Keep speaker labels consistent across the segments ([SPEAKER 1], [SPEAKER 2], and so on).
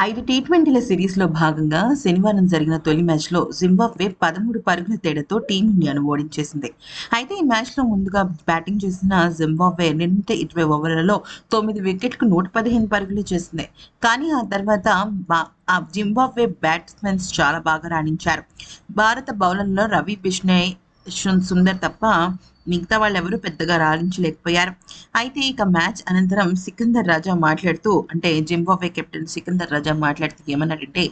[SPEAKER 1] ఐదు టీ ట్వంటీల సిరీస్లో భాగంగా శనివారం జరిగిన తొలి మ్యాచ్లో జింబాబ్వే పదమూడు పరుగుల తేడాతో టీమిండియాను ఓడించేసింది. అయితే ఈ మ్యాచ్లో ముందుగా బ్యాటింగ్ చేసిన జింబాబ్వే నిర్ణీత ఇరవై ఓవర్లలో తొమ్మిది వికెట్కు నూట పదిహేను పరుగులు చేసింది. కానీ ఆ తర్వాత బా- ఆ జింబాబ్వే బ్యాట్స్మెన్స్ చాలా బాగా రాణించారు. భారత బౌలర్లో రవి బిష్ణయ్ సుందర్ తప్ప మిగతా వాళ్ళెవరూ పెద్దగా రాణించలేకపోయారు. అయితే ఇక మ్యాచ్ అనంతరం సికిందర్ రాజా మాట్లాడుతూ అంటే జింబాబ్వే కెప్టెన్ సికిందర్ రాజా మాట్లాడుతూ ఏమన్నాడంటే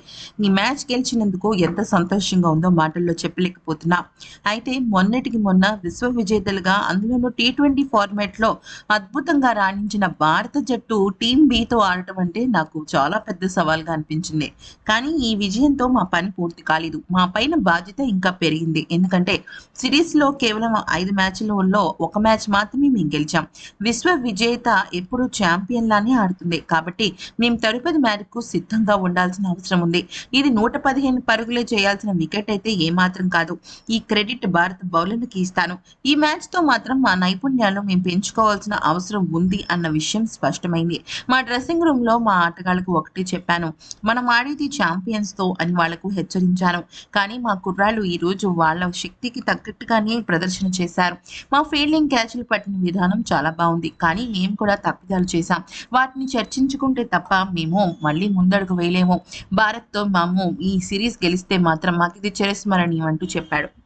[SPEAKER 1] ఈ మ్యాచ్ గెలిచినందుకు ఎంత సంతోషంగా ఉందో మాటల్లో చెప్పలేకపోతున్నా. అయితే మొన్నటికి మొన్న విశ్వ విజేతలుగా అందులోనూ టీ ట్వంటీ ఫార్మాట్లో అద్భుతంగా రాణించిన భారత జట్టు టీం బితో ఆడటం అంటే నాకు చాలా పెద్ద సవాల్గా అనిపించింది. కానీ ఈ విజయంతో మా పని పూర్తి కాలేదు. మా పైన బాధ్యత ఇంకా పెరిగింది. ఎందుకంటే సిరీస్లో కేవలం ఐదు మ్యాచ్ మ్యాచ్లలో ఒక మ్యాచ్ మాత్రమే మేము గెలిచాం. విశ్వ విజేత ఎప్పుడు ఛాంపియన్ లానే ఆడుతుంది. కాబట్టి మేము తదుపరి మ్యాచ్కు సిద్ధంగా ఉండాల్సిన అవసరం ఉంది. ఇది నూట పదిహేను పరుగులే చేయాల్సిన వికెట్ అయితే ఏమాత్రం కాదు. ఈ క్రెడిట్ భారత బౌలర్లకు ఇస్తాను. ఈ మ్యాచ్తో మాత్రం మా నైపుణ్యాలు మేము పెంచుకోవాల్సిన అవసరం ఉంది అన్న విషయం స్పష్టమైంది. మా డ్రెస్సింగ్ రూమ్లో మా ఆటగాళ్ళకు ఒకటి చెప్పాను. మనం ఆడేది ఛాంపియన్స్తో అని వాళ్ళకు హెచ్చరించాను. కానీ మా కుర్రాళ్ళు ఈరోజు వాళ్ళ శక్తికి తగ్గట్టుగానే ప్రదర్శన చేశారు. మా ఫీల్డింగ్ క్యాచ్లు పట్టిన విధానం చాలా బాగుంది. కానీ మేము కూడా తప్పిదాలు చేశాం. వాటిని చర్చించుకుంటే తప్ప మేము మళ్ళీ ముందడుగు వేయలేము. భారత్తో మేము ఈ సిరీస్ గెలిస్తే మాత్రం మాకు ఇది చిరస్మరణీయం అంటూ చెప్పాడు.